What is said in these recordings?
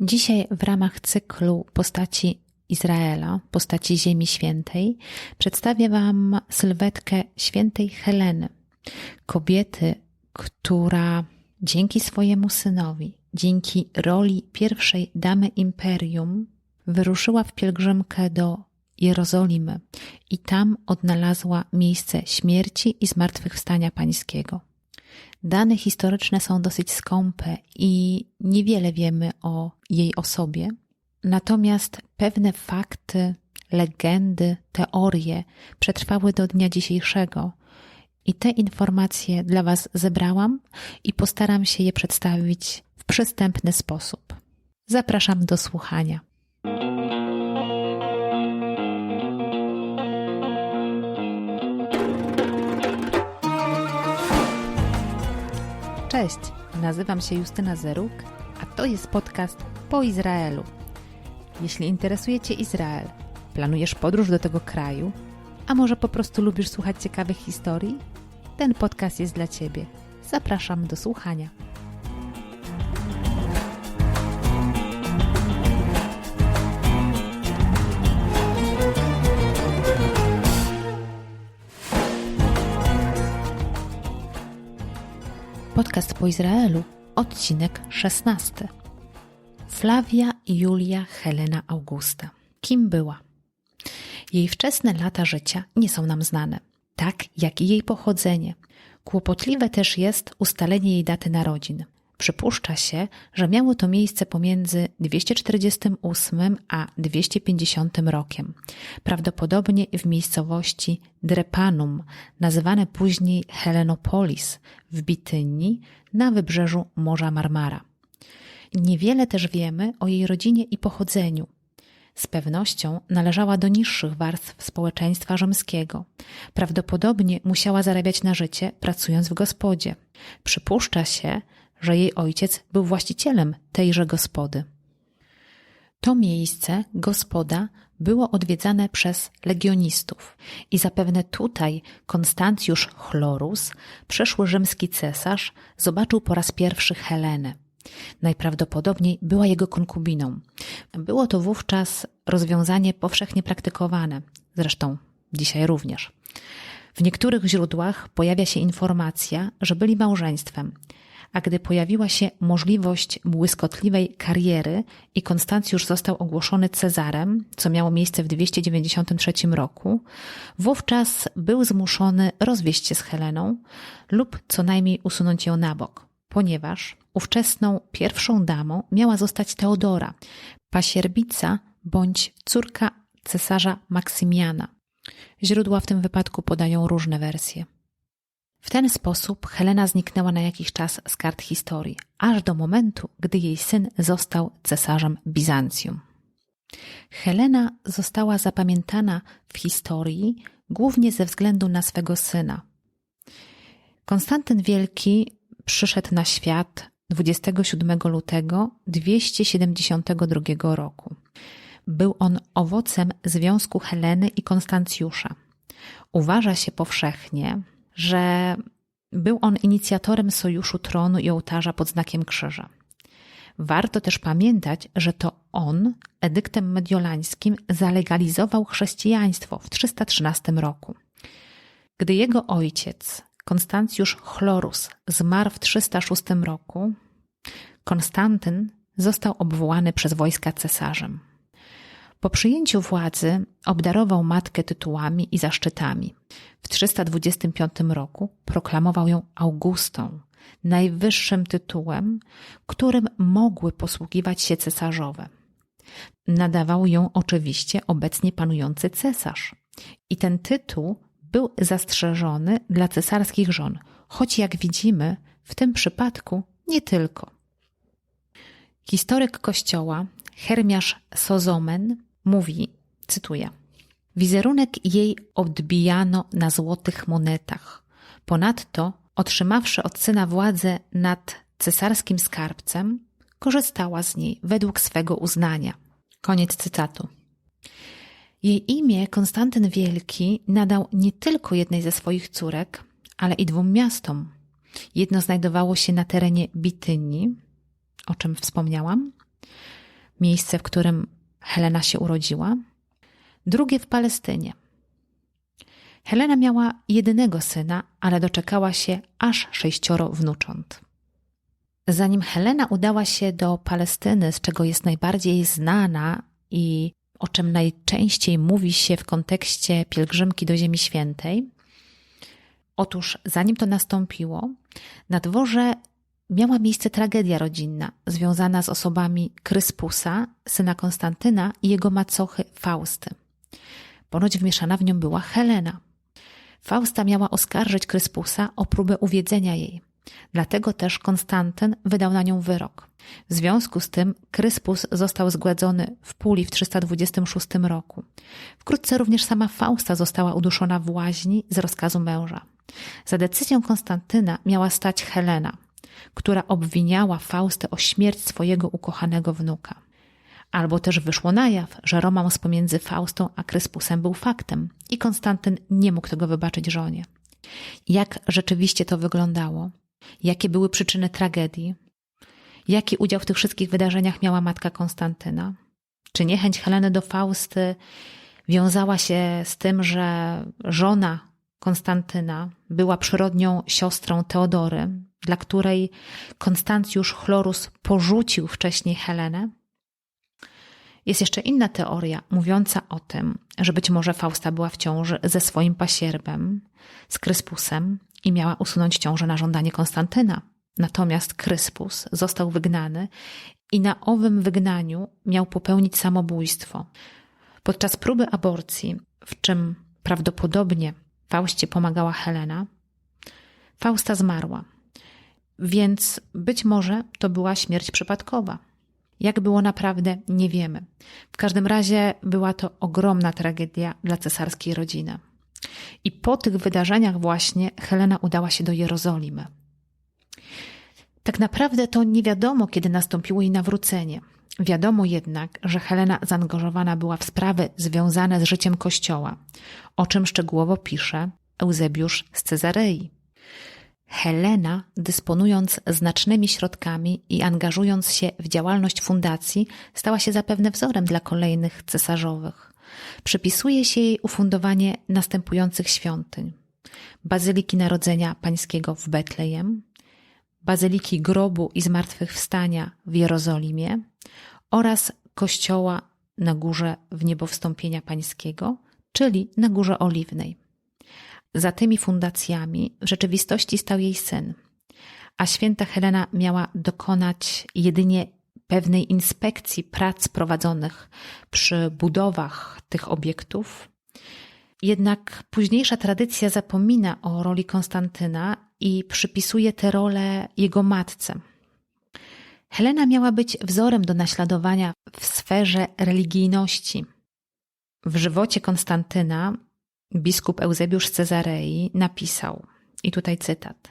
Dzisiaj w ramach cyklu postaci Izraela, postaci Ziemi Świętej, przedstawię Wam sylwetkę świętej Heleny, kobiety, która dzięki swojemu synowi, dzięki roli pierwszej damy imperium, wyruszyła w pielgrzymkę do Jerozolimy i tam odnalazła miejsce śmierci i zmartwychwstania pańskiego. Dane historyczne są dosyć skąpe i niewiele wiemy o jej osobie, natomiast pewne fakty, legendy, teorie przetrwały do dnia dzisiejszego. I te informacje dla Was zebrałam i postaram się je przedstawić w przystępny sposób. Zapraszam do słuchania. Cześć, nazywam się Justyna Zeruk, a to jest podcast po Izraelu. Jeśli interesuje Cię Izrael, planujesz podróż do tego kraju, a może po prostu lubisz słuchać ciekawych historii, ten podcast jest dla Ciebie. Zapraszam do słuchania. Podcast po Izraelu, odcinek 16. Flavia Julia Helena Augusta. Kim była? Jej wczesne lata życia nie są nam znane, tak jak i jej pochodzenie. Kłopotliwe też jest ustalenie jej daty narodzin. Przypuszcza się, że miało to miejsce pomiędzy 248 a 250 rokiem, prawdopodobnie w miejscowości Drepanum, nazywane później Helenopolis w Bitynii na wybrzeżu Morza Marmara. Niewiele też wiemy o jej rodzinie i pochodzeniu. Z pewnością należała do niższych warstw społeczeństwa rzymskiego. Prawdopodobnie musiała zarabiać na życie, pracując w gospodzie. Przypuszcza się, że jej ojciec był właścicielem tejże gospody. To miejsce, gospoda, było odwiedzane przez legionistów i zapewne tutaj Konstancjusz Chlorus, przeszły rzymski cesarz, zobaczył po raz pierwszy Helenę. Najprawdopodobniej była jego konkubiną. Było to wówczas rozwiązanie powszechnie praktykowane, zresztą dzisiaj również. W niektórych źródłach pojawia się informacja, że byli małżeństwem, a gdy pojawiła się możliwość błyskotliwej kariery i Konstancjusz został ogłoszony Cezarem, co miało miejsce w 293 roku, wówczas był zmuszony rozwieść się z Heleną lub co najmniej usunąć ją na bok, ponieważ ówczesną pierwszą damą miała zostać Teodora, pasierbica bądź córka cesarza Maksymiana. Źródła w tym wypadku podają różne wersje. W ten sposób Helena zniknęła na jakiś czas z kart historii, aż do momentu, gdy jej syn został cesarzem Bizancjum. Helena została zapamiętana w historii głównie ze względu na swego syna. Konstantyn Wielki przyszedł na świat 27 lutego 272 roku. Był on owocem związku Heleny i Konstancjusza. Uważa się powszechnie, że był on inicjatorem sojuszu tronu i ołtarza pod znakiem krzyża. Warto też pamiętać, że to on edyktem mediolańskim zalegalizował chrześcijaństwo w 313 roku. Gdy jego ojciec, Konstancjusz Chlorus, zmarł w 306 roku, Konstantyn został obwołany przez wojska cesarzem. Po przyjęciu władzy obdarował matkę tytułami i zaszczytami. W 325 roku proklamował ją Augustą, najwyższym tytułem, którym mogły posługiwać się cesarzowe. Nadawał ją oczywiście obecnie panujący cesarz. I ten tytuł był zastrzeżony dla cesarskich żon, choć jak widzimy, w tym przypadku nie tylko. Historyk kościoła Hermiasz Sozomen mówi, cytuję, Wizerunek jej odbijano na złotych monetach. Ponadto, otrzymawszy od syna władzę nad cesarskim skarbcem, korzystała z niej według swego uznania. Koniec cytatu. Jej imię Konstantyn Wielki nadał nie tylko jednej ze swoich córek, ale i dwóm miastom. Jedno znajdowało się na terenie Bitynii, o czym wspomniałam, miejsce, w którym Helena się urodziła, drugie w Palestynie. Helena miała jedynego syna, ale doczekała się aż sześcioro wnucząt. Zanim Helena udała się do Palestyny, z czego jest najbardziej znana i o czym najczęściej mówi się w kontekście pielgrzymki do Ziemi Świętej, otóż zanim to nastąpiło, na dworze miała miejsce tragedia rodzinna związana z osobami Kryspusa, syna Konstantyna i jego macochy Fausty. Ponoć wmieszana w nią była Helena. Fausta miała oskarżyć Kryspusa o próbę uwiedzenia jej. Dlatego też Konstantyn wydał na nią wyrok. W związku z tym Kryspus został zgładzony w Puli w 326 roku. Wkrótce również sama Fausta została uduszona w łaźni z rozkazu męża. Za decyzją Konstantyna miała stać Helena, która obwiniała Faustę o śmierć swojego ukochanego wnuka. Albo też wyszło na jaw, że romans pomiędzy Faustą a Kryspusem był faktem i Konstantyn nie mógł tego wybaczyć żonie. Jak rzeczywiście to wyglądało? Jakie były przyczyny tragedii? Jaki udział w tych wszystkich wydarzeniach miała matka Konstantyna? Czy niechęć Heleny do Fausty wiązała się z tym, że żona Konstantyna była przyrodnią siostrą Teodory, dla której Konstancjusz Chlorus porzucił wcześniej Helenę? Jest jeszcze inna teoria mówiąca o tym, że być może Fausta była w ciąży ze swoim pasierbem, z Kryspusem i miała usunąć ciążę na żądanie Konstantyna. Natomiast Kryspus został wygnany i na owym wygnaniu miał popełnić samobójstwo. Podczas próby aborcji, w czym prawdopodobnie Faustie pomagała Helena, Fausta zmarła. Więc być może to była śmierć przypadkowa. Jak było naprawdę, nie wiemy. W każdym razie była to ogromna tragedia dla cesarskiej rodziny. I po tych wydarzeniach właśnie Helena udała się do Jerozolimy. Tak naprawdę to nie wiadomo, kiedy nastąpiło jej nawrócenie. Wiadomo jednak, że Helena zaangażowana była w sprawy związane z życiem Kościoła, o czym szczegółowo pisze Eusebiusz z Cezarei. Helena, dysponując znacznymi środkami i angażując się w działalność fundacji, stała się zapewne wzorem dla kolejnych cesarzowych. Przypisuje się jej ufundowanie następujących świątyń: Bazyliki Narodzenia Pańskiego w Betlejem, Bazyliki Grobu i Zmartwychwstania w Jerozolimie oraz kościoła na górze w niebowstąpienia Pańskiego, czyli na Górze Oliwnej. Za tymi fundacjami w rzeczywistości stał jej syn, a święta Helena miała dokonać jedynie pewnej inspekcji prac prowadzonych przy budowach tych obiektów. Jednak późniejsza tradycja zapomina o roli Konstantyna i przypisuje tę rolę jego matce. Helena miała być wzorem do naśladowania w sferze religijności. W żywocie Konstantyna biskup Eusebiusz Cezarei napisał, i tutaj cytat: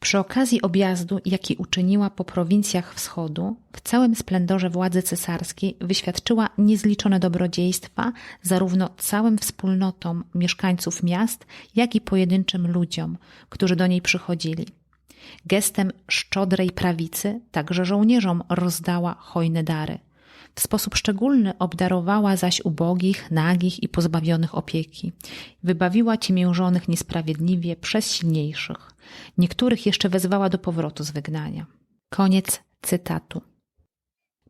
Przy okazji objazdu, jaki uczyniła po prowincjach wschodu, w całym splendorze władzy cesarskiej wyświadczyła niezliczone dobrodziejstwa zarówno całym wspólnotom mieszkańców miast, jak i pojedynczym ludziom, którzy do niej przychodzili. Gestem szczodrej prawicy także żołnierzom rozdała hojne dary – w sposób szczególny obdarowała zaś ubogich, nagich i pozbawionych opieki. Wybawiła ciemiężonych niesprawiedliwie przez silniejszych. Niektórych jeszcze wezwała do powrotu z wygnania. Koniec cytatu.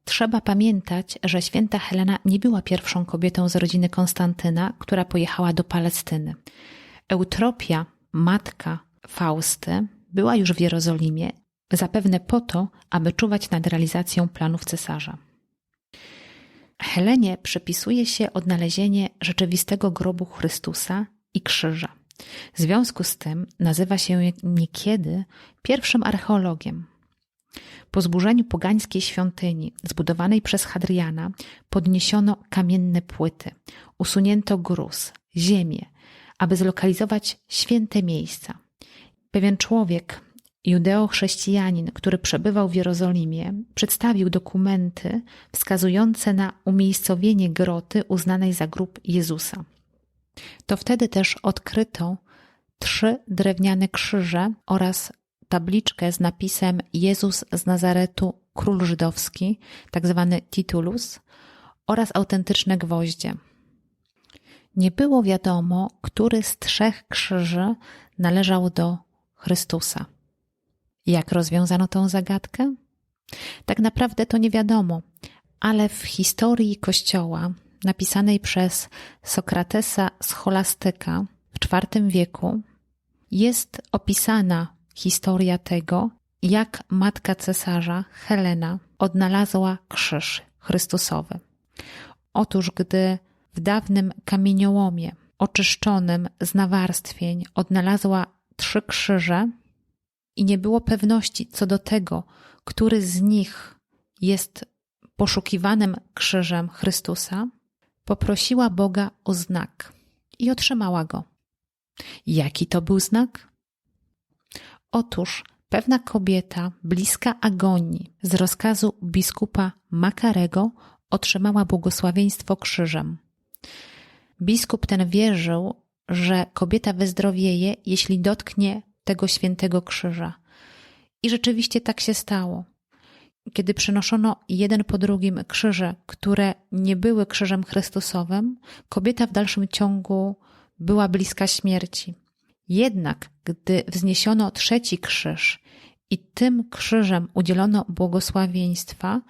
Trzeba pamiętać, że święta Helena nie była pierwszą kobietą z rodziny Konstantyna, która pojechała do Palestyny. Eutropia, matka Fausty, była już w Jerozolimie, zapewne po to, aby czuwać nad realizacją planów cesarza. Helenie przypisuje się odnalezienie rzeczywistego grobu Chrystusa i krzyża. W związku z tym nazywa się niekiedy pierwszym archeologiem. Po zburzeniu pogańskiej świątyni zbudowanej przez Hadriana podniesiono kamienne płyty, usunięto gruz, ziemię, aby zlokalizować święte miejsca. Pewien człowiek Judeo-chrześcijanin, który przebywał w Jerozolimie, przedstawił dokumenty wskazujące na umiejscowienie groty uznanej za grób Jezusa. To wtedy też odkryto trzy drewniane krzyże oraz tabliczkę z napisem Jezus z Nazaretu, król żydowski, tak zwany titulus, oraz autentyczne gwoździe. Nie było wiadomo, który z trzech krzyży należał do Chrystusa. Jak rozwiązano tę zagadkę? Tak naprawdę to nie wiadomo, ale w historii Kościoła, napisanej przez Sokratesa Scholastyka w IV wieku, jest opisana historia tego, jak matka cesarza Helena odnalazła krzyż Chrystusowy. Otóż, gdy w dawnym kamieniołomie oczyszczonym z nawarstwień odnalazła trzy krzyże i nie było pewności co do tego, który z nich jest poszukiwanym krzyżem Chrystusa, poprosiła Boga o znak i otrzymała go. Jaki to był znak? Otóż pewna kobieta bliska agonii z rozkazu biskupa Makarego otrzymała błogosławieństwo krzyżem. Biskup ten wierzył, że kobieta wyzdrowieje, jeśli dotknie tego świętego krzyża. I rzeczywiście tak się stało. Kiedy przynoszono jeden po drugim krzyże, które nie były krzyżem Chrystusowym, kobieta w dalszym ciągu była bliska śmierci. Jednak, gdy wzniesiono trzeci krzyż i tym krzyżem udzielono błogosławieństwa,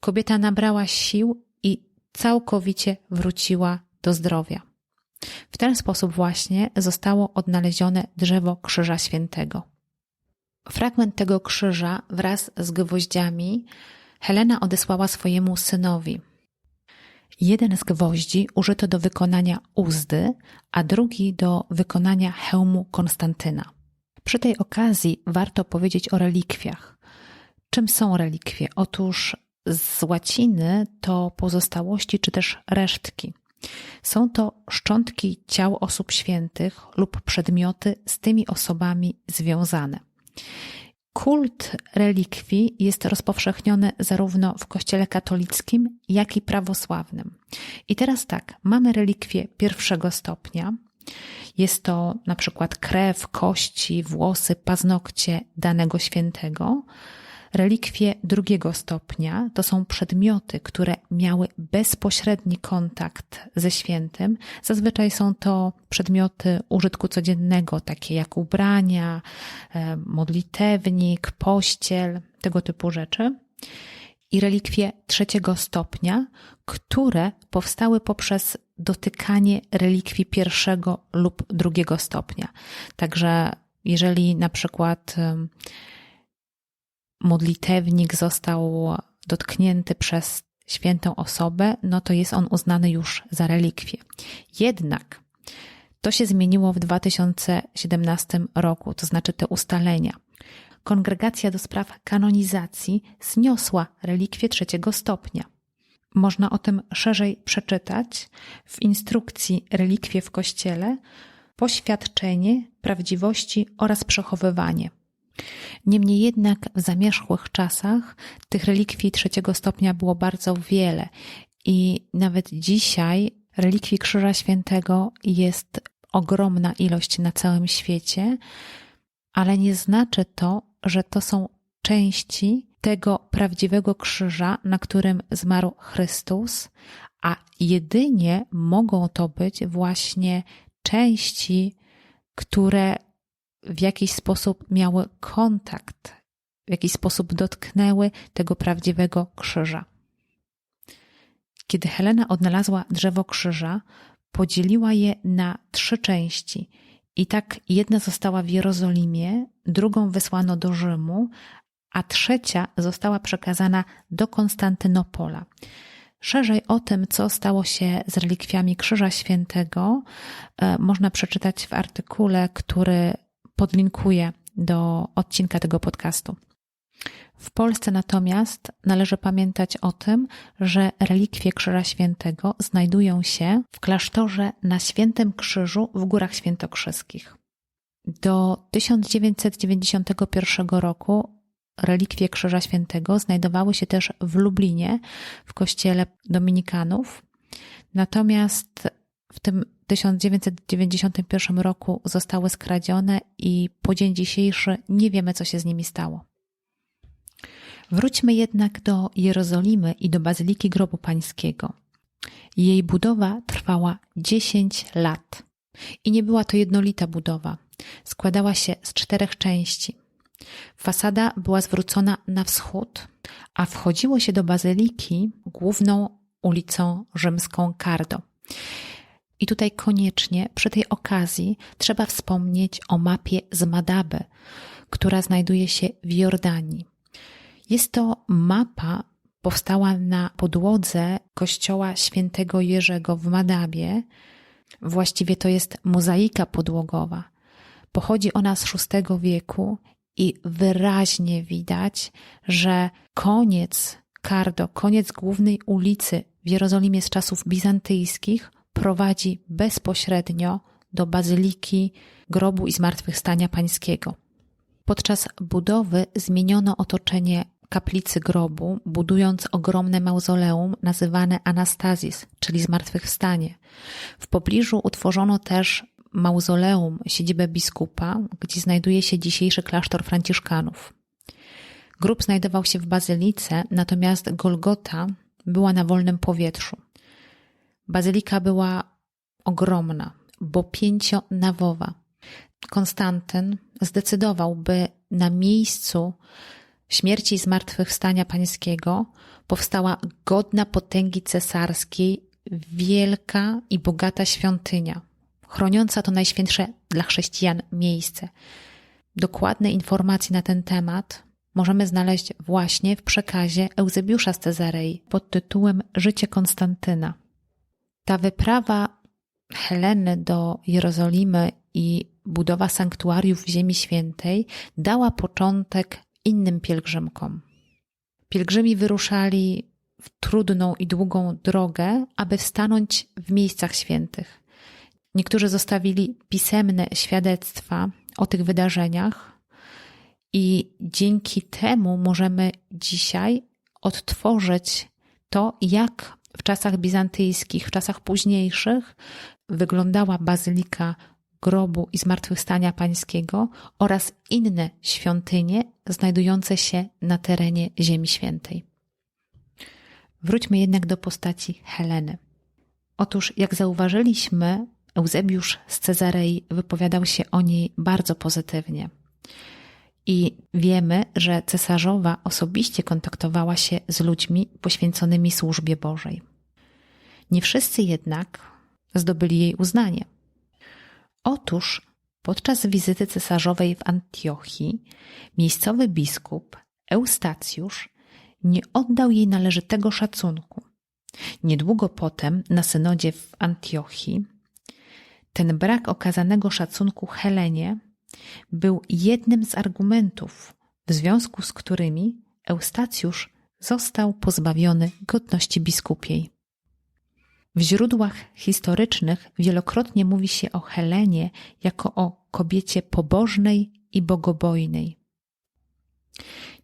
kobieta nabrała sił i całkowicie wróciła do zdrowia. W ten sposób właśnie zostało odnalezione drzewo Krzyża Świętego. Fragment tego krzyża wraz z gwoździami Helena odesłała swojemu synowi. Jeden z gwoździ użyto do wykonania uzdy, a drugi do wykonania hełmu Konstantyna. Przy tej okazji warto powiedzieć o relikwiach. Czym są relikwie? Otóż z łaciny to pozostałości czy też resztki. Są to szczątki ciał osób świętych lub przedmioty z tymi osobami związane. Kult relikwii jest rozpowszechniony zarówno w Kościele katolickim, jak i prawosławnym. I teraz tak, mamy relikwie pierwszego stopnia. Jest to na przykład krew, kości, włosy, paznokcie danego świętego. Relikwie drugiego stopnia to są przedmioty, które miały bezpośredni kontakt ze świętym. Zazwyczaj są to przedmioty użytku codziennego, takie jak ubrania, e, modlitewnik, pościel, tego typu rzeczy. I relikwie trzeciego stopnia, które powstały poprzez dotykanie relikwii pierwszego lub drugiego stopnia. Także jeżeli na przykład modlitewnik został dotknięty przez świętą osobę, no to jest on uznany już za relikwię. Jednak to się zmieniło w 2017 roku, to znaczy te ustalenia. Kongregacja do spraw kanonizacji zniosła relikwie trzeciego stopnia. Można o tym szerzej przeczytać w instrukcji Relikwie w Kościele, poświadczenie prawdziwości oraz przechowywanie. Niemniej jednak w zamierzchłych czasach tych relikwii trzeciego stopnia było bardzo wiele i nawet dzisiaj relikwii Krzyża Świętego jest ogromna ilość na całym świecie, ale nie znaczy to, że to są części tego prawdziwego krzyża, na którym zmarł Chrystus, a jedynie mogą to być właśnie części, które w jakiś sposób miały kontakt, w jakiś sposób dotknęły tego prawdziwego krzyża. Kiedy Helena odnalazła drzewo krzyża, podzieliła je na trzy części. I tak jedna została w Jerozolimie, drugą wysłano do Rzymu, a trzecia została przekazana do Konstantynopola. Szerzej o tym, co stało się z relikwiami Krzyża Świętego, e, można przeczytać w artykule, który podlinkuję do odcinka tego podcastu. W Polsce natomiast należy pamiętać o tym, że relikwie Krzyża Świętego znajdują się w klasztorze na Świętym Krzyżu w Górach Świętokrzyskich. Do 1991 roku relikwie Krzyża Świętego znajdowały się też w Lublinie, w kościele Dominikanów. Natomiast w tym 1991 roku zostały skradzione i po dzień dzisiejszy nie wiemy, co się z nimi stało. Wróćmy jednak do Jerozolimy i do Bazyliki Grobu Pańskiego. Jej budowa trwała 10 lat i nie była to jednolita budowa. Składała się z czterech części. Fasada była zwrócona na wschód, a wchodziło się do bazyliki główną ulicą rzymską Cardo. I tutaj koniecznie przy tej okazji trzeba wspomnieć o mapie z Madaby, która znajduje się w Jordanii. Jest to mapa powstała na podłodze kościoła świętego Jerzego w Madabie. Właściwie to jest mozaika podłogowa. Pochodzi ona z VI wieku i wyraźnie widać, że koniec Cardo, koniec głównej ulicy w Jerozolimie z czasów bizantyjskich prowadzi bezpośrednio do bazyliki grobu i zmartwychwstania pańskiego. Podczas budowy zmieniono otoczenie kaplicy grobu, budując ogromne mauzoleum nazywane Anastazis, czyli zmartwychwstanie. W pobliżu utworzono też mauzoleum, siedzibę biskupa, gdzie znajduje się dzisiejszy klasztor franciszkanów. Grób znajdował się w bazylice, natomiast Golgota była na wolnym powietrzu. Bazylika była ogromna, bo pięcionawowa. Konstantyn zdecydował, by na miejscu śmierci i zmartwychwstania pańskiego powstała godna potęgi cesarskiej, wielka i bogata świątynia, chroniąca to najświętsze dla chrześcijan miejsce. Dokładne informacje na ten temat możemy znaleźć właśnie w przekazie Eusebiusza z Cezarei pod tytułem Życie Konstantyna. Ta wyprawa Heleny do Jerozolimy i budowa sanktuariów w Ziemi Świętej dała początek innym pielgrzymkom. Pielgrzymi wyruszali w trudną i długą drogę, aby stanąć w miejscach świętych. Niektórzy zostawili pisemne świadectwa o tych wydarzeniach, i dzięki temu możemy dzisiaj odtworzyć to, jak w czasach bizantyjskich, w czasach późniejszych wyglądała bazylika grobu i zmartwychwstania pańskiego oraz inne świątynie znajdujące się na terenie Ziemi Świętej. Wróćmy jednak do postaci Heleny. Otóż, jak zauważyliśmy, Eusebiusz z Cezarei wypowiadał się o niej bardzo pozytywnie. I wiemy, że cesarzowa osobiście kontaktowała się z ludźmi poświęconymi służbie Bożej. Nie wszyscy jednak zdobyli jej uznanie. Otóż podczas wizyty cesarzowej w Antiochii miejscowy biskup Eustacjusz nie oddał jej należytego szacunku. Niedługo potem na synodzie w Antiochii ten brak okazanego szacunku Helenie był jednym z argumentów, w związku z którymi Eustacjusz został pozbawiony godności biskupiej. W źródłach historycznych wielokrotnie mówi się o Helenie jako o kobiecie pobożnej i bogobojnej.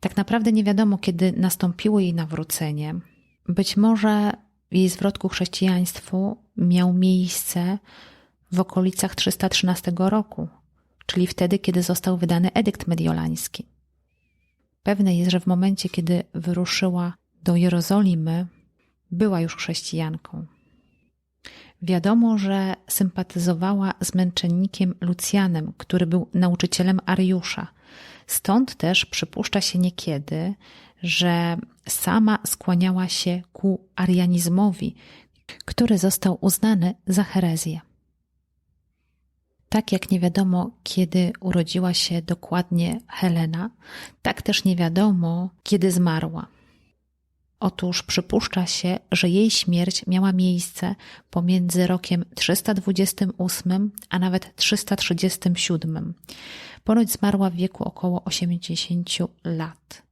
Tak naprawdę nie wiadomo, kiedy nastąpiło jej nawrócenie. Być może jej zwrot ku chrześcijaństwu miał miejsce w okolicach 313 roku, czyli wtedy, kiedy został wydany edykt mediolański. Pewne jest, że w momencie, kiedy wyruszyła do Jerozolimy, była już chrześcijanką. Wiadomo, że sympatyzowała z męczennikiem Lucjanem, który był nauczycielem Ariusza. Stąd też przypuszcza się niekiedy, że sama skłaniała się ku arianizmowi, który został uznany za herezję. Tak jak nie wiadomo, kiedy urodziła się dokładnie Helena, tak też nie wiadomo, kiedy zmarła. Otóż przypuszcza się, że jej śmierć miała miejsce pomiędzy rokiem 328 a nawet 337. Ponoć zmarła w wieku około 80 lat.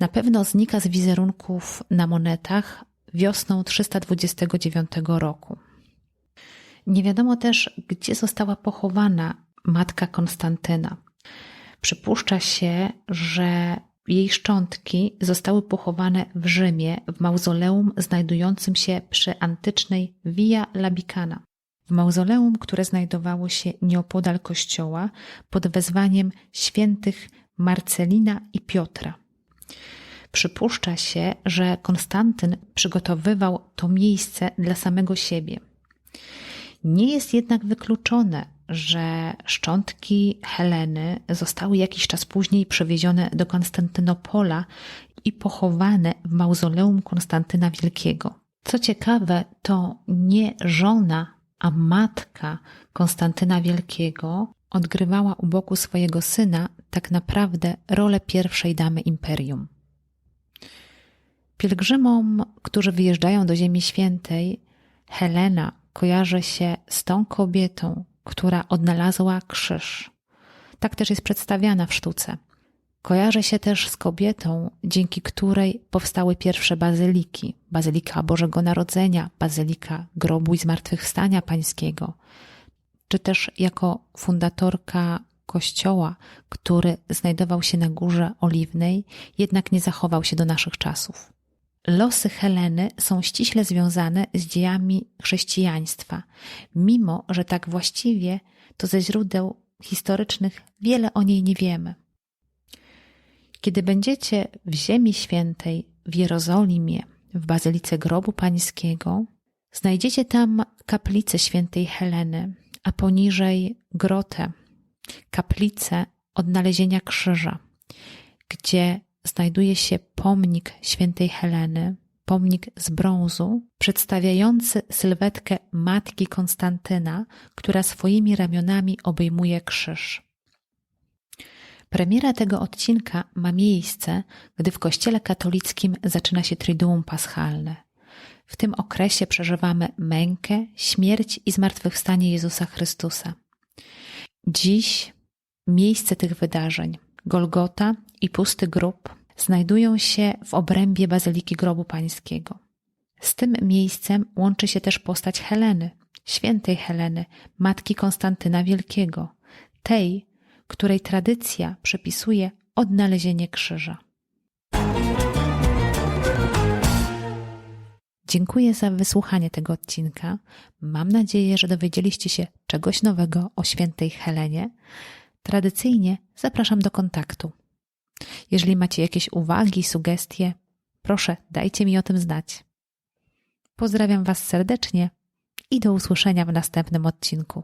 Na pewno znika z wizerunków na monetach wiosną 329 roku. Nie wiadomo też, gdzie została pochowana matka Konstantyna. Przypuszcza się, że jej szczątki zostały pochowane w Rzymie w mauzoleum znajdującym się przy antycznej Via Labicana. w mauzoleum, które znajdowało się nieopodal kościoła pod wezwaniem świętych Marcelina i Piotra. Przypuszcza się, że Konstantyn przygotowywał to miejsce dla samego siebie. Nie jest jednak wykluczone, że szczątki Heleny zostały jakiś czas później przewiezione do Konstantynopola i pochowane w mauzoleum Konstantyna Wielkiego. Co ciekawe, to nie żona, a matka Konstantyna Wielkiego odgrywała u boku swojego syna tak naprawdę rolę pierwszej damy imperium. Pielgrzymom, którzy wyjeżdżają do Ziemi Świętej, Helena kojarzy się z tą kobietą, która odnalazła krzyż. Tak też jest przedstawiana w sztuce. Kojarzy się też z kobietą, dzięki której powstały pierwsze bazyliki: Bazylika Bożego Narodzenia, Bazylika Grobu i Zmartwychwstania Pańskiego, czy też jako fundatorka kościoła, który znajdował się na Górze Oliwnej, jednak nie zachował się do naszych czasów. Losy Heleny są ściśle związane z dziejami chrześcijaństwa, mimo że tak właściwie to ze źródeł historycznych wiele o niej nie wiemy. Kiedy będziecie w Ziemi Świętej, w Jerozolimie, w Bazylice Grobu Pańskiego, znajdziecie tam kaplicę świętej Heleny, a poniżej grotę, kaplicę odnalezienia krzyża, gdzie znajduje się pomnik świętej Heleny, pomnik z brązu, przedstawiający sylwetkę matki Konstantyna, która swoimi ramionami obejmuje krzyż. Premiera tego odcinka ma miejsce, gdy w Kościele katolickim zaczyna się Triduum Paschalne. W tym okresie przeżywamy mękę, śmierć i zmartwychwstanie Jezusa Chrystusa. Dziś miejsce tych wydarzeń, Golgota i pusty grób, znajdują się w obrębie Bazyliki Grobu Pańskiego. Z tym miejscem łączy się też postać Heleny, świętej Heleny, matki Konstantyna Wielkiego, tej, której tradycja przypisuje odnalezienie krzyża. Dziękuję za wysłuchanie tego odcinka. Mam nadzieję, że dowiedzieliście się czegoś nowego o świętej Helenie. Tradycyjnie zapraszam do kontaktu. Jeżeli macie jakieś uwagi, sugestie, proszę dajcie mi o tym znać. Pozdrawiam Was serdecznie i do usłyszenia w następnym odcinku.